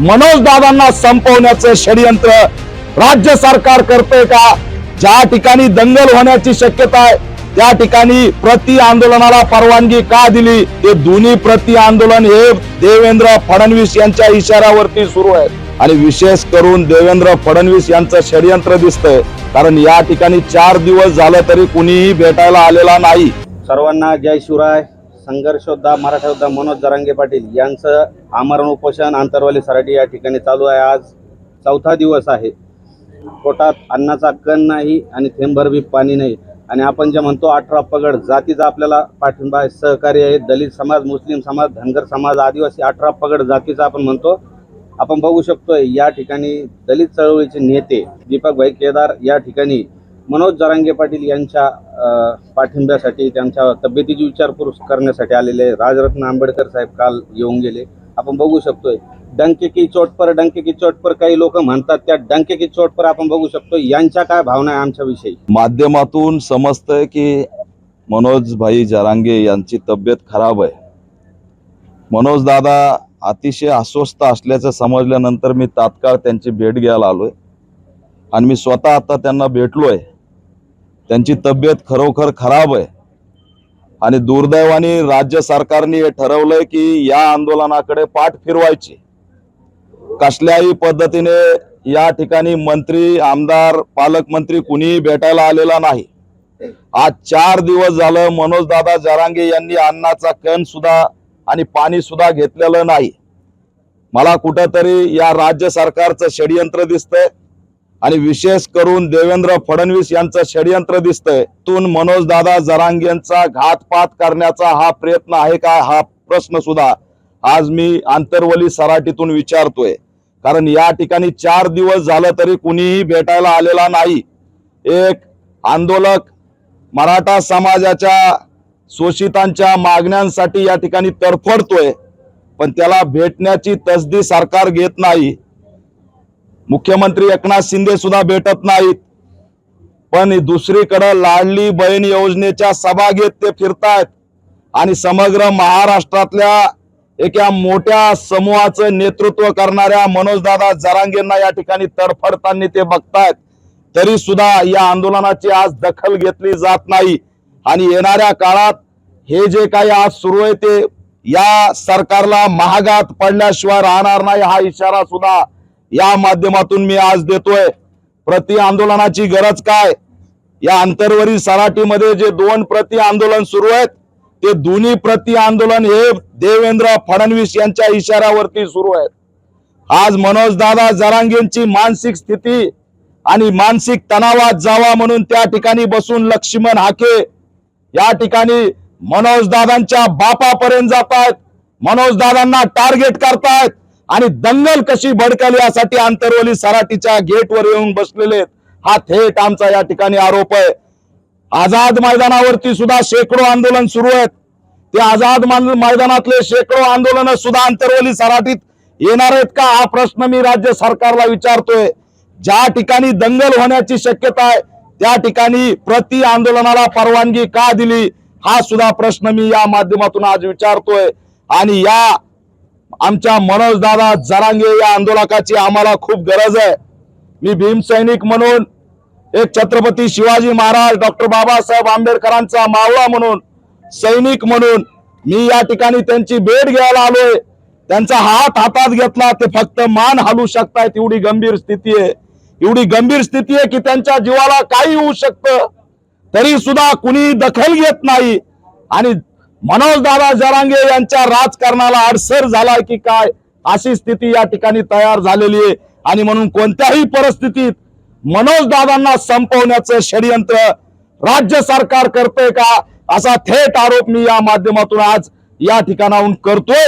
मनोज दादांना संपवण्याचं षडयंत्र राज्य सरकार करतंय का? ज्या ठिकाणी दंगल होण्याची शक्यता आहे त्या ठिकाणी प्रति आंदोलनाला परवानगी का दिली? ते दोन्ही प्रति आंदोलन हे देवेंद्र फडणवीस यांच्या इशाऱ्यावरती सुरू आहे. आणि विशेष करून देवेंद्र फडणवीस यांचं षडयंत्र दिसतंय. कारण या ठिकाणी चार दिवस झालं तरी कुणीही भेटायला आलेला नाही. सर्वांना जय शिवराय. संघर्षोद्धा योद्धा मनोज जरांगे पाटील यांचं आमरण उपोषण आंतरवाली सराटी या ठिकाणी चालू आहे. आज चौथा दिवस आहे. पोटात अन्नाचा कण नाही आणि थेंबरबी पाणी नाही. आणि आपण जे म्हणतो अठरा पगड जातीचा आपल्याला पाठिंबा आहे सहकार्य आहे दलित समाज मुस्लिम समाज धनगर समाज आदिवासी अठरा पगड जातीचा आपण म्हणतो. आपण बघू शकतोय या ठिकाणी दलित चळवळीचे नेते दीपक भाई केदार या ठिकाणी मनोज जरांगे पाटील यांच्या पाठिंब्यासाठी त्यांच्या तब्येतीची विचारपूस करण्यासाठी आलेले राजरत्न आंबेडकर साहेब काल येऊन गेले. आपण बघू शकतोय डंके की चोट पर डंके की चोट पर काही लोक म्हणतात त्या डंके की चोट पर आपण बघू शकतो यांच्या काय भावना आहे आमच्या विषयी? माध्यमातून समजतंय की मनोज भाई जरांगे यांची तब्येत खराब आहे. मनोज दादा अतिशय अस्वस्थ असल्याचं समजल्यानंतर मी तात्काळ त्यांची भेट घ्यायला आलोय. आणि मी स्वतः आता त्यांना भेटलोय. त्यांची तब्येत खरोखर खराब आहे. आणि दुर्दैवाने राज्य सरकारने हे ठरवलंय की या आंदोलनाकडे पाठ फिरवायची. कसल्याही पद्धतीने या ठिकाणी मंत्री आमदार पालकमंत्री कुणीही भेटायला आलेला नाही. आज चार दिवस झालं मनोजदादा जरांगे यांनी अन्नाचा कण सुद्धा आणि पाणी सुद्धा घेतलेलं नाही. मला कुठंतरी या राज्य सरकारचं षडयंत्र दिसतंय. आणि विशेष करून देवेंद्र फडणवीस यांचं षडयंत्र दिसतंय. तून मनोज दादा जरांगेंचा घातपात करण्याचा हा प्रयत्न आहे का? हा प्रश्न सुद्धा आज मी आंतरवली सराटीतून विचारतोय. कारण या ठिकाणी चार दिवस झालं तरी कुणीही भेटायला आलेला नाही. एक आंदोलक मराठा समाजाच्या शोषितांच्या मागण्यांसाठी या ठिकाणी तरफडतोय पण त्याला भेटण्याची तसदी सरकार घेत नाही. मुख्यमंत्री एकनाथ शिंदे सुद्धा भेटत नाहीत. पण दुसरीकडं लाडली बहीण योजनेच्या सभा घेत ते फिरतायत. आणि समग्र महाराष्ट्रातल्या एका मोठ्या समूहाचं नेतृत्व करणाऱ्या मनोजदादा जरांगेंना या ठिकाणी तडफडताना ते बघतायत. तरी सुद्धा या आंदोलनाची आज दखल घेतली जात नाही. आणि येणाऱ्या काळात हे जे काही आज सुरू आहे ते या सरकारला महागात पडल्याशिवाय राहणार नाही हा इशारा सुद्धा या माध्यमातून मी आज देतोय. प्रति आंदोलनाची गरज काय? या आंतरवरी सराटीमध्ये जे दोन प्रति आंदोलन सुरू आहेत ते दोन्ही प्रति आंदोलन हे देवेंद्र फडणवीस यांच्या इशाऱ्यावरती सुरू आहेत. आज मनोज दादा जरांगेंची मानसिक स्थिती आणि मानसिक तणावात जावा म्हणून त्या ठिकाणी बसून लक्ष्मण हाके या ठिकाणी मनोज दादांच्या बापापर्यंत जात आहेत मनोज दादांना टार्गेट करतायत. आणि दंगल कशी भडकल यासाठी आंतरवली सराटीच्या गेटवर येऊन बसलेले आहेत. हा थेट आमचा या ठिकाणी आरोप आहे. आझाद मैदानावरती सुद्धा शेकडो आंदोलन सुरू आहेत. ते आझाद मैदानातले शेकडो आंदोलन सुद्धा आंतरवली सराटीत येणार आहेत का? हा प्रश्न मी राज्य सरकारला विचारतोय. ज्या ठिकाणी दंगल होण्याची शक्यता आहे त्या ठिकाणी प्रति आंदोलनाला परवानगी का दिली? हा सुद्धा प्रश्न मी या माध्यमातून आज विचारतोय. आणि या आमच्या मनोजदादा जरांगे या आंदोलकाची आम्हाला खूप गरज आहे. मी भीमसैनिक म्हणून एक छत्रपती शिवाजी महाराज डॉक्टर बाबासाहेब आंबेडकरांचा मावळा म्हणून सैनिक म्हणून मी या ठिकाणी त्यांची भेट घ्यायला आलोय. त्यांचा हात हातात घेतला ते फक्त मान हलू शकतायत एवढी गंभीर स्थिती आहे. एवढी गंभीर स्थिती आहे की त्यांच्या जीवाला काही होऊ शकतं. तरी सुद्धा कुणी दखल घेत नाही. आणि मनोज दादा जरांगे यांच्या राजकारणाला अडसर झालाय की काय? अशी स्थिती या ठिकाणी तयार झालेली आहे. आणि म्हणून कोणत्याही परिस्थितीत मनोज दादांना संपवण्याचं षडयंत्र राज्य सरकार करतंय का? असा थेट आरोप मी या माध्यमातून आज या ठिकाणाहून करतोय.